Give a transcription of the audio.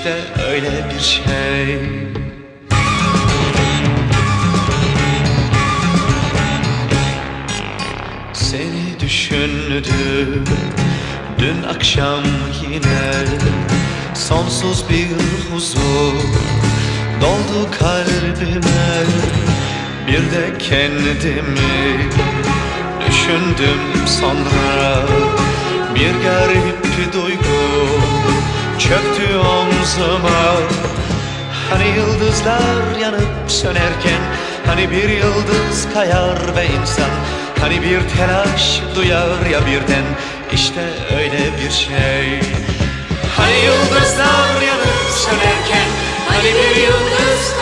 işte öyle bir şey. Seni düşündüm dün akşam yine Sonsuz bir huzur doldu kalbime. Bir de kendimi düşündüm sonra Bir garip duygu çöktü omzuma Hani yıldızlar yanıp sönerken Hani bir yıldız kayar ve insan Hani bir telaş duyar ya birden. İşte öyle bir şey. Hani yıldızlar yanıp sönerken Hani bir yıldız